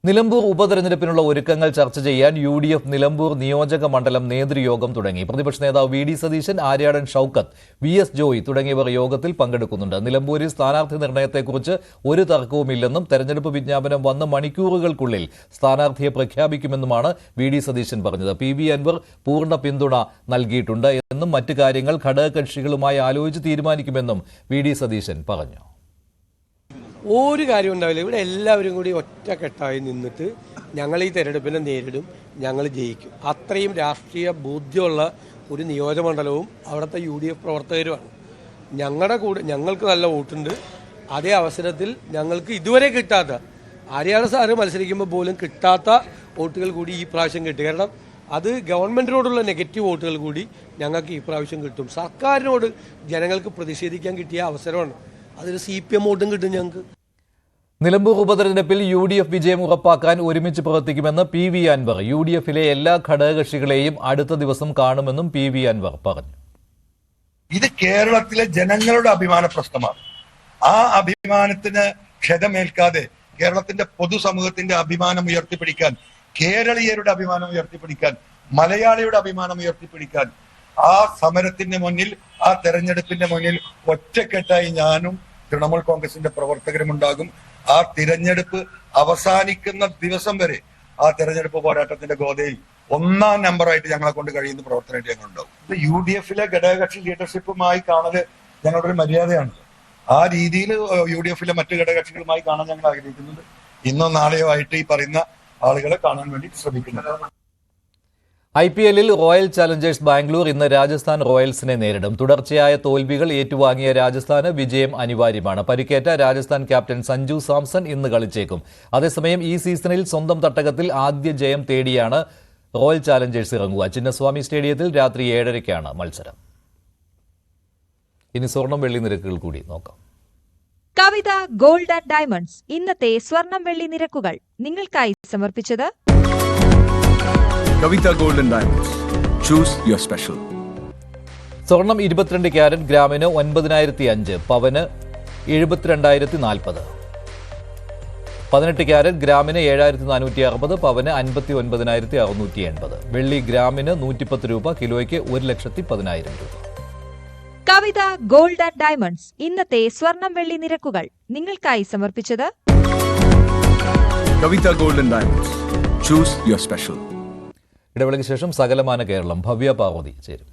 നിലമ്പൂർ ഉപതെരഞ്ഞെടുപ്പിനുള്ള ഒരുക്കങ്ങൾ ചർച്ച ചെയ്യാൻ യു ഡി എഫ് നിലമ്പൂർ നിയോജക മണ്ഡലം നേതൃയോഗം തുടങ്ങി. പ്രതിപക്ഷ നേതാവ് V D Satheesan Aryadan Shoukath V S Joy തുടങ്ങിയവർ യോഗത്തിൽ പങ്കെടുക്കുന്നുണ്ട്. നിലമ്പൂരിൽ സ്ഥാനാർത്ഥി നിർണയത്തെക്കുറിച്ച് ഒരു തർക്കവുമില്ലെന്നും തെരഞ്ഞെടുപ്പ് വിജ്ഞാപനം വന്ന മണിക്കൂറുകൾക്കുള്ളിൽ സ്ഥാനാർത്ഥിയെ പ്രഖ്യാപിക്കുമെന്നുമാണ് വി ഡി സതീശൻ പറഞ്ഞത്. പി വി അൻവർ പൂർണ പിന്തുണ നൽകിയിട്ടുണ്ട് എന്നും മറ്റു കാര്യങ്ങൾ ഘടകകക്ഷികളുമായി ആലോചിച്ച് തീരുമാനിക്കുമെന്നും വി ഡി സതീശൻ പറഞ്ഞു. ഒരു കാര്യം ഉണ്ടാവില്ല. ഇവിടെ എല്ലാവരും കൂടി ഒറ്റക്കെട്ടായി നിന്നിട്ട് ഞങ്ങൾ ഈ തെരഞ്ഞെടുപ്പിനെ നേരിടും ഞങ്ങൾ ജയിക്കും. അത്രയും രാഷ്ട്രീയ ബോധ്യമുള്ള ഒരു നിയോജകമണ്ഡലവും അവിടുത്തെ യു ഡി എഫ് പ്രവർത്തകരുമാണ്. ഞങ്ങളുടെ കൂടെ ഞങ്ങൾക്ക് നല്ല വോട്ടുണ്ട്. അതേ അവസരത്തിൽ ഞങ്ങൾക്ക് ഇതുവരെ കിട്ടാത്ത ആര്യാട് സാറ് മത്സരിക്കുമ്പോൾ പോലും കിട്ടാത്ത വോട്ടുകൾ കൂടി ഈ പ്രാവശ്യം കിട്ടി. കാരണം അത് ഗവൺമെന്റിനോടുള്ള നെഗറ്റീവ് വോട്ടുകൾ കൂടി ഞങ്ങൾക്ക് ഈ പ്രാവശ്യം കിട്ടും. സർക്കാരിനോട് ജനങ്ങൾക്ക് പ്രതിഷേധിക്കാൻ കിട്ടിയ അവസരമാണ് അതിൽ സി പി എം വോട്ടും കിട്ടും ഞങ്ങൾക്ക് നിലമ്പൂർ ഉപതെരഞ്ഞെടുപ്പിൽ യു ഡി എഫ് വിജയം ഉറപ്പാക്കാൻ ഒരുമിച്ച് പ്രവർത്തിക്കുമെന്ന് P V Anvar. U D എഫിലെ എല്ലാ ഘടകകക്ഷികളെയും അടുത്ത ദിവസം കാണുമെന്നും പി വി അൻവർ പറഞ്ഞു. ഇത് കേരളത്തിലെ ജനങ്ങളുടെ അഭിമാന പ്രശ്നമാണ്. ആ അഭിമാനത്തിന് ക്ഷതമേൽക്കാതെ കേരളത്തിന്റെ പൊതുസമൂഹത്തിന്റെ അഭിമാനം ഉയർത്തിപ്പിടിക്കാൻ കേരളീയരുടെ അഭിമാനം ഉയർത്തിപ്പിടിക്കാൻ മലയാളിയുടെ അഭിമാനം ഉയർത്തിപ്പിടിക്കാൻ ആ സമരത്തിന്റെ മുന്നിൽ ആ തെരഞ്ഞെടുപ്പിന്റെ മുന്നിൽ ഒറ്റക്കെട്ടായി ഞാനും തൃണമൂൽ കോൺഗ്രസിന്റെ പ്രവർത്തകരും ഉണ്ടാകും ആ തിരഞ്ഞെടുപ്പ് അവസാനിക്കുന്ന ദിവസം വരെ ആ തിരഞ്ഞെടുപ്പ് പോരാട്ടത്തിന്റെ ഗോതയിൽ ഒന്നാം നമ്പറായിട്ട് ഞങ്ങളെ കൊണ്ട് കഴിയുന്ന പ്രവർത്തനമായിട്ട് ഞങ്ങൾ ഉണ്ടാവും യു ഡി എഫിലെ ഘടകകക്ഷി ലീഡർഷിപ്പുമായി കാണൽ ഞങ്ങളുടെ ഒരു മര്യാദയാണ്. ആ രീതിയിൽ യു ഡി എഫിലെ മറ്റു ഘടകകക്ഷികളുമായി കാണാൻ ഞങ്ങൾ ആഗ്രഹിക്കുന്നുണ്ട്. ഇന്നോ നാളെയോ ആയിട്ട് ഈ പറയുന്ന ആളുകളെ കാണാൻ വേണ്ടി ശ്രമിക്കുന്നുണ്ട് ഐ പി എല്ലിൽ റോയൽ ചലഞ്ചേഴ്സ് ബാംഗ്ലൂർ ഇന്ന് രാജസ്ഥാൻ റോയൽസിനെ നേരിടും. തുടർച്ചയായ തോൽവികൾ ഏറ്റുവാങ്ങിയ രാജസ്ഥാന് വിജയം അനിവാര്യമാണ്. പരിക്കേറ്റ രാജസ്ഥാൻ ക്യാപ്റ്റൻ സഞ്ജു സാംസൺ ഇന്ന് കളിച്ചേക്കും. അതേസമയം ഈ സീസണിൽ സ്വന്തം തട്ടകത്തിൽ ആദ്യ ജയം തേടിയാണ് റോയൽ ചാലഞ്ചേഴ്സ് ഇറങ്ങുക. ചിന്നസ്വാമി സ്റ്റേഡിയത്തിൽ രാത്രി ഏഴരയ്ക്കാണ് മത്സരം. ഇനി സ്വർണം വെള്ളി നിരക്കുകൾ കൂടി നോക്കാം. കവിത ഗോൾഡ് ആൻഡ് ഡയമണ്ട്സ് ഇന്നത്തെ സ്വർണം വെള്ളി നിരക്കുകൾ നിങ്ങൾക്കായി സമർപ്പിച്ചത് Kavitha golden diamonds. Choose your special സ്വർണം ഇരുപത്തിരണ്ട് ക്യാരറ്റ് ഗ്രാമിന് ഒൻപതിനായിരത്തി അഞ്ച് പവന് എഴുപത്തിരണ്ടായിരത്തി നാൽപ്പത് പതിനെട്ട് ക്യാരറ്റ് ഗ്രാമിന് ഏഴായിരത്തി നാനൂറ്റി അറുപത് പവന് അൻപത്തി ഒൻപതിനായിരത്തി അറുന്നൂറ്റി എൺപത് വെള്ളി ഗ്രാമിന് നൂറ്റിപ്പത്ത് രൂപ കിലോയ്ക്ക് ഒരു ലക്ഷത്തി പതിനായിരം രൂപ. കവിത ഗോൾഡ് ആൻഡ് ഡയമണ്ട്സ് ഇന്നത്തെ സ്വർണം വെള്ളി നിരക്കുകൾ. നിങ്ങൾക്കായി സമർപ്പിച്ചത് Kavitha golden diamonds. Choose your special ഇടവേളയ്ക്ക് ശേഷം സകലമാന കേരളം ഭവ്യ പാർവതി ചേരും.